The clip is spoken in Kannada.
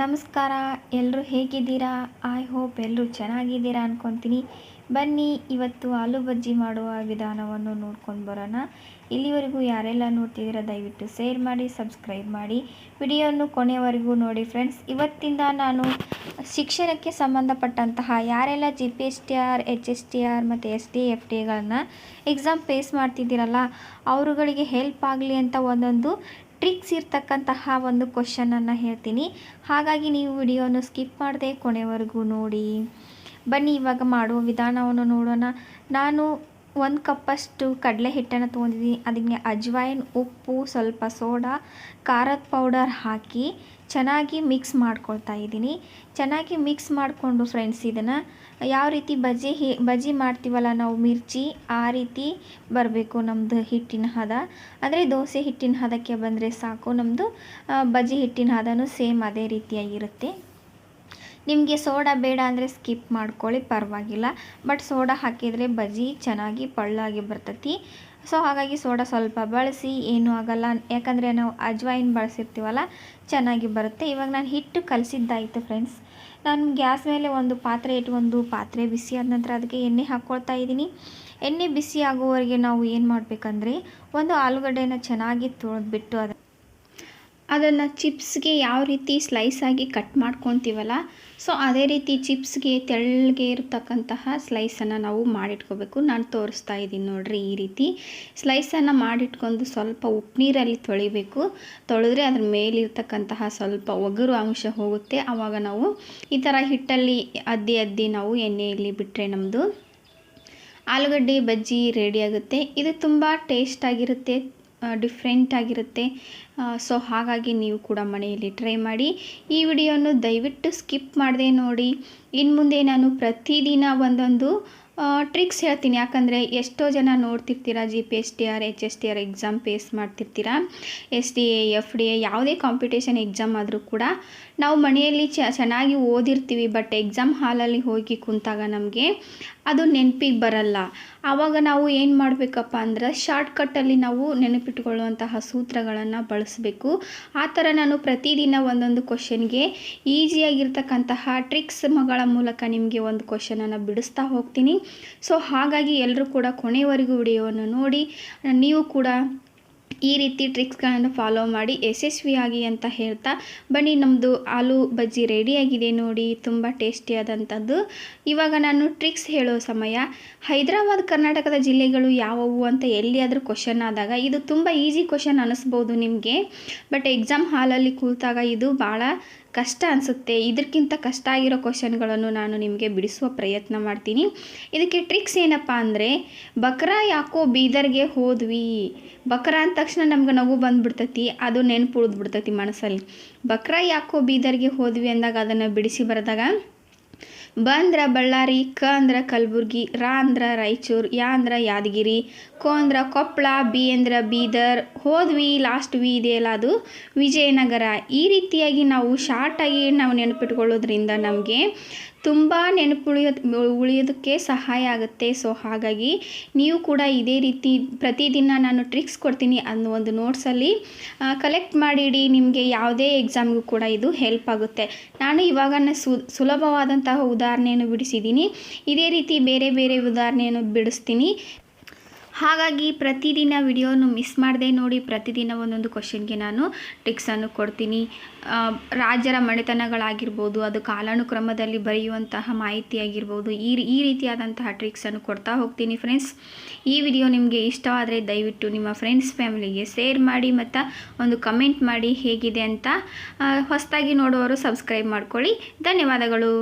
ನಮಸ್ಕಾರ ಎಲ್ಲರೂ ಹೇಗಿದ್ದೀರಾ? ಐ ಹೋಪ್ ಎಲ್ಲರೂ ಚೆನ್ನಾಗಿದ್ದೀರಾ ಅಂದ್ಕೊತೀನಿ ಬನ್ನಿ, ಇವತ್ತು ಆಲೂ ಬಜ್ಜಿ ಮಾಡುವ ವಿಧಾನವನ್ನು ನೋಡ್ಕೊಂಡು ಬರೋಣ. ಇಲ್ಲಿವರೆಗೂ ಯಾರೆಲ್ಲ ನೋಡ್ತಿದ್ದೀರಾ, ದಯವಿಟ್ಟು ಶೇರ್ ಮಾಡಿ ಸಬ್ಸ್ಕ್ರೈಬ್ ಮಾಡಿ. ವಿಡಿಯೋವನ್ನು ಕೊನೆಯವರೆಗೂ ನೋಡಿ ಫ್ರೆಂಡ್ಸ್ ಇವತ್ತಿಂದ ನಾನು ಶಿಕ್ಷಣಕ್ಕೆ ಸಂಬಂಧಪಟ್ಟಂತಹ ಯಾರೆಲ್ಲ G P S T R H S T R ಮತ್ತು ಎಸ್ ಡಿ ಎಫ್ ಡಿಗಳನ್ನ ಎಕ್ಸಾಮ್ ಫೇಸ್ ಮಾಡ್ತಿದ್ದೀರಲ್ಲ, ಅವರುಗಳಿಗೆ ಹೆಲ್ಪ್ ಆಗಲಿ ಅಂತ ಒಂದೊಂದು ಟ್ರಿಕ್ಸ್ ಇರ್ತಕ್ಕಂತಹ ಒಂದು ಕ್ವಶನನ್ನು ಹೇಳ್ತೀನಿ. ಹಾಗಾಗಿ ನೀವು ವಿಡಿಯೋನು ಸ್ಕಿಪ್ ಮಾಡದೆ ಕೊನೆವರೆಗೂ ನೋಡಿ. ಬನ್ನಿ ಇವಾಗ ಮಾಡುವ ವಿಧಾನವನ್ನು ನೋಡೋಣ. ನಾನು ಒಂದು ಕಪ್ಪಷ್ಟು ಕಡಲೆ ಹಿಟ್ಟನ್ನು ತೊಗೊಂಡಿದ್ದೀನಿ ಅದಕ್ಕೆ ಅಜ್ವಾಯಿನ್, ಉಪ್ಪು, ಸ್ವಲ್ಪ ಸೋಡಾ, ಖಾರದ ಪೌಡರ್ ಹಾಕಿ ಚೆನ್ನಾಗಿ ಮಿಕ್ಸ್ ಮಾಡ್ಕೊಳ್ತಾ ಇದ್ದೀನಿ. ಚೆನ್ನಾಗಿ ಮಿಕ್ಸ್ ಮಾಡಿಕೊಂಡು ಫ್ರೆಂಡ್ಸ್ ಇದನ್ನು ಯಾವ ರೀತಿ ಬಜ್ಜಿ ಹಿ, ಬಜ್ಜಿ ಮಾಡ್ತೀವಲ್ಲ ನಾವು ಮಿರ್ಚಿ, ಆ ರೀತಿ ಬರಬೇಕು ನಮ್ಮದು ಹಿಟ್ಟಿನ ಹದ. ಅಂದರೆ ದೋಸೆ ಹಿಟ್ಟಿನ ಹದಕ್ಕೆ ಬಂದರೆ ಸಾಕು. ನಮ್ಮದು ಬಜ್ಜಿ ಹಿಟ್ಟಿನ ಹದನೂ ಸೇಮ್ ಅದೇ ರೀತಿಯಾಗಿರುತ್ತೆ. ನಿಮಗೆ ಸೋಡಾ ಬೇಡ ಅಂದರೆ ಸ್ಕಿಪ್ ಮಾಡ್ಕೊಳ್ಳಿ, ಪರವಾಗಿಲ್ಲ. ಬಟ್ ಸೋಡಾ ಹಾಕಿದರೆ ಬಜ್ಜಿ ಚೆನ್ನಾಗಿ ಪಳ್ಳಾಗಿ ಬರ್ತೈತಿ. ಸೊ ಹಾಗಾಗಿ ಸೋಡಾ ಸ್ವಲ್ಪ ಬಳಸಿ, ಏನೂ ಆಗಲ್ಲ. ಯಾಕಂದರೆ ನಾವು ಅಜ್ವಾಯಿನ್ ಬಳಸಿರ್ತೀವಲ್ಲ, ಚೆನ್ನಾಗಿ ಬರುತ್ತೆ. ಇವಾಗ ನಾನು ಹಿಟ್ಟು ಕಲಸಿದ್ದಾಯಿತು ಫ್ರೆಂಡ್ಸ್ ನಾನು ಗ್ಯಾಸ್ ಮೇಲೆ ಒಂದು ಪಾತ್ರೆ ಇಟ್ಕೊಂಡು ಪಾತ್ರೆ ಬಿಸಿ ಆದ ನಂತರ ಅದಕ್ಕೆ ಎಣ್ಣೆ ಹಾಕ್ಕೊಳ್ತಾ ಇದ್ದೀನಿ. ಎಣ್ಣೆ ಬಿಸಿ ಆಗುವವರೆಗೆ ನಾವು ಏನು ಮಾಡಬೇಕಂದ್ರೆ, ಒಂದು ಆಲೂಗಡ್ಡೆನ ಚೆನ್ನಾಗಿ ತೊಳೆದ್ಬಿಟ್ಟು ಅದು ಅದನ್ನು ಚಿಪ್ಸ್ಗೆ ಯಾವ ರೀತಿ ಸ್ಲೈಸ್ ಆಗಿ ಕಟ್ ಮಾಡ್ಕೊತೀವಲ್ಲ ಸೊ ಅದೇ ರೀತಿ ಚಿಪ್ಸ್ಗೆ ತೆಳ್ಳಗೆ ಇರತಕ್ಕಂತಹ ಸ್ಲೈಸನ್ನು ನಾವು ಮಾಡಿಟ್ಕೋಬೇಕು. ನಾನು ತೋರಿಸ್ತಾ ಇದ್ದೀನಿ ನೋಡಿರಿ ಈ ರೀತಿ. ಸ್ಲೈಸನ್ನು ಮಾಡಿಟ್ಕೊಂಡು ಸ್ವಲ್ಪ ಉಪ್ಪು ನೀರಲ್ಲಿ ತೊಳಿಬೇಕು. ತೊಳೆದ್ರೆ ಅದ್ರ ಮೇಲಿರ್ತಕ್ಕಂತಹ ಸ್ವಲ್ಪ ಒಗರು ಅಂಶ ಹೋಗುತ್ತೆ. ಆವಾಗ ನಾವು ಈ ಥರ ಹಿಟ್ಟಲ್ಲಿ ಅದ್ದಿ ಅದ್ದಿ ನಾವು ಎಣ್ಣೆಯಲ್ಲಿ ಬಿಟ್ಟರೆ ನಮ್ಮದು ಆಲೂಗಡ್ಡೆ, ಬಜ್ಜಿ ರೆಡಿಯಾಗುತ್ತೆ ಇದು ತುಂಬ ಟೇಸ್ಟಾಗಿರುತ್ತೆ ಡಿಫ್ರೆಂಟ್ ಆಗಿರುತ್ತೆ. ಸೊ ಹಾಗಾಗಿ ನೀವು ಕೂಡ ಮನೆಯಲ್ಲಿ ಟ್ರೈ ಮಾಡಿ ಈ ವಿಡಿಯೋನು ದಯವಿಟ್ಟು ಸ್ಕಿಪ್ ಮಾಡದೆ ನೋಡಿ. ಇನ್ನು ಮುಂದೆ ನಾನು ಪ್ರತಿದಿನ ಒಂದೊಂದು ಟ್ರಿಕ್ಸ್ ಹೇಳ್ತೀನಿ. ಯಾಕಂದರೆ ಎಷ್ಟೋ ಜನ ನೋಡ್ತಿರ್ತೀರ G P S T R H S T R exam face ಮಾಡ್ತಿರ್ತೀರ? S D A F D A ಯಾವುದೇ ಕಾಂಪಿಟೇಷನ್ ಎಕ್ಸಾಮ್ ಆದರೂ ಕೂಡ ನಾವು ಮನೆಯಲ್ಲಿ ಚೆನ್ನಾಗಿ ಓದಿರ್ತೀವಿ. ಬಟ್ ಎಕ್ಸಾಮ್ ಹಾಲಲ್ಲಿ ಹೋಗಿ ಕುಂತಾಗ ನಮಗೆ ಅದು ನೆನಪಿಗೆ ಬರಲ್ಲ. ಆವಾಗ ನಾವು ಏನು ಮಾಡಬೇಕಪ್ಪ ಅಂದ್ರೆ ಶಾರ್ಟ್ಕಟ್ಟಲ್ಲಿ ನಾವು ನೆನಪಿಟ್ಕೊಳ್ಳುವಂತಹ ಸೂತ್ರಗಳನ್ನು ಬಳಸಬೇಕು ಆ ಥರ ನಾನು ಪ್ರತಿದಿನ ಒಂದೊಂದು ಕ್ವಶನ್ಗೆ ಈಸಿಯಾಗಿರ್ತಕ್ಕಂತಹ ಟ್ರಿಕ್ಸ್ ಮಗಳ ಮೂಲಕ ನಿಮಗೆ ಒಂದು ಕ್ವಶನನ್ನು ಬಿಡಿಸ್ತಾ ಹೋಗ್ತೀನಿ. ಸೊ ಹಾಗಾಗಿ ಎಲ್ಲರೂ ಕೂಡ ಕೊನೆವರೆಗೂ ವಿಡಿಯೋವನ್ನು ನೋಡಿ, ನೀವು ಕೂಡ ಈ ರೀತಿ ಟ್ರಿಕ್ಸ್ಗಳನ್ನು ಫಾಲೋ ಮಾಡಿ ಯಶಸ್ವಿಯಾಗಿ ಅಂತ ಹೇಳ್ತಾ ಬನ್ನಿ ನಮ್ಮದು ಆಲೂ ಬಜ್ಜಿ ರೆಡಿಯಾಗಿದೆ ನೋಡಿ, ತುಂಬ ಟೇಸ್ಟಿಯಾದಂಥದ್ದು. ಇವಾಗ ನಾನು ಟ್ರಿಕ್ಸ್ ಹೇಳೋ ಸಮಯ. ಹೈದರಾಬಾದ್, ಕರ್ನಾಟಕದ ಜಿಲ್ಲೆಗಳು ಯಾವುವು ಅಂತ ಎಲ್ಲಿಯಾದರೂ ಕ್ವಶನ್ ಆದಾಗ ಇದು ತುಂಬ ಈಸಿ ಕ್ವಶನ್ ಅನ್ನಿಸ್ಬೋದು ನಿಮಗೆ. ಬಟ್ ಎಕ್ಸಾಮ್ ಹಾಲಲ್ಲಿ ಕೂತಾಗ ಇದು ಭಾಳ ಕಷ್ಟ ಅನಿಸುತ್ತೆ. ಇದಕ್ಕಿಂತ ಕಷ್ಟ ಆಗಿರೋ ಕ್ವಶನ್ಗಳನ್ನು ನಾನು ನಿಮಗೆ ಬಿಡಿಸುವ ಪ್ರಯತ್ನ ಮಾಡ್ತೀನಿ. ಇದಕ್ಕೆ ಟ್ರಿಕ್ಸ್ ಏನಪ್ಪ ಅಂದರೆ, ಬಕ್ರ ಯಾಕೋ ಬೀದರ್ಗೆ ಹೋದ್ವಿ. ಬಕ್ರ ಅಂದ ತಕ್ಷಣ ನಮ್ಗೆ ನಗು ಬಂದುಬಿಡ್ತೈತಿ. ಅದು ನೆನಪು ಉಳಿದ್ಬಿಡ್ತೈತಿ ಮನಸ್ಸಲ್ಲಿ. ಬಕ್ರ ಯಾಕೋ ಬೀದರ್ಗೆ ಹೋದ್ವಿ ಅಂದಾಗ ಅದನ್ನು ಬಿಡಿಸಿ ಬರೆದಾಗ ಬ ಬಳ್ಳಾರಿ ಕ ಅಂದ್ರ ಕಲಬುರ್ಗಿ ರ ಅಂದ್ರ ರಾಯಚೂರು ಯಾ ಅಂದ್ರ ಯಾದಗಿರಿ ಕೊ ಅಂದ್ರ ಕೊಪ್ಪಳ ಬಿ ಅಂದ್ರ ಬೀದರ್, ಹೋದ್ವಿ ಲಾಸ್ಟ್ ವಿ ಇದೆಯಲ್ಲ ಅದು ವಿಜಯನಗರ. ಈ ರೀತಿಯಾಗಿ ನಾವು ಶಾರ್ಟಾಗಿ ನಾವು ನೆನಪಿಟ್ಕೊಳ್ಳೋದ್ರಿಂದ ನಮಗೆ ತುಂಬ ನೆನಪುಳಿಯೋ, ಉಳಿಯೋದಕ್ಕೆ ಸಹಾಯ ಆಗುತ್ತೆ. ಸೊ, ಹಾಗಾಗಿ ನೀವು ಕೂಡ ಇದೇ ರೀತಿ ಪ್ರತಿದಿನ ನಾನು ಟ್ರಿಕ್ಸ್ ಕೊಡ್ತೀನಿ ಅನ್ನೋ ಒಂದು ನೋಟ್ಸಲ್ಲಿ ಕಲೆಕ್ಟ್ ಮಾಡಿಡಿ. ನಿಮಗೆ ಯಾವುದೇ ಎಕ್ಸಾಮ್ಗೂ ಕೂಡ ಇದು ಹೆಲ್ಪ್ ಆಗುತ್ತೆ. ನಾನು ಇವಾಗ ಸು, ಸುಲಭವಾದಂತಹ ಉದಾಹರಣೆಯನ್ನು ಬಿಡಿಸಿದ್ದೀನಿ. ಇದೇ ರೀತಿ ಬೇರೆ ಬೇರೆ ಉದಾಹರಣೆಯನ್ನು ಬಿಡಿಸ್ತೀನಿ. ಹಾಗಾಗಿ ಪ್ರತಿದಿನ ವಿಡಿಯೋನು ಮಿಸ್ ಮಾಡದೆ ನೋಡಿ ಪ್ರತಿದಿನ ಒಂದೊಂದು ಕ್ವಶನ್ಗೆ ನಾನು ಟ್ರಿಕ್ಸನ್ನು ಕೊಡ್ತೀನಿ. ರಾಜರ ಮನೆತನಗಳಾಗಿರ್ಬೋದು, ಅದು ಕಾಲಾನುಕ್ರಮದಲ್ಲಿ ಬರೆಯುವಂತಹ ಮಾಹಿತಿ ಆಗಿರ್ಬೋದು, ಈ ಈ ರೀತಿಯಾದಂತಹ ಟ್ರಿಕ್ಸನ್ನು ಕೊಡ್ತಾ ಹೋಗ್ತೀನಿ ಫ್ರೆಂಡ್ಸ್ ಈ ವಿಡಿಯೋ ನಿಮಗೆ ಇಷ್ಟವಾದರೆ ದಯವಿಟ್ಟು ನಿಮ್ಮ ಫ್ರೆಂಡ್ಸ್ ಫ್ಯಾಮಿಲಿಗೆ ಶೇರ್ ಮಾಡಿ ಮತ್ತು ಒಂದು ಕಮೆಂಟ್ ಮಾಡಿ ಹೇಗಿದೆ ಅಂತ ಹೊಸದಾಗಿ ನೋಡುವವರು ಸಬ್ಸ್ಕ್ರೈಬ್ ಮಾಡ್ಕೊಳ್ಳಿ. ಧನ್ಯವಾದಗಳು.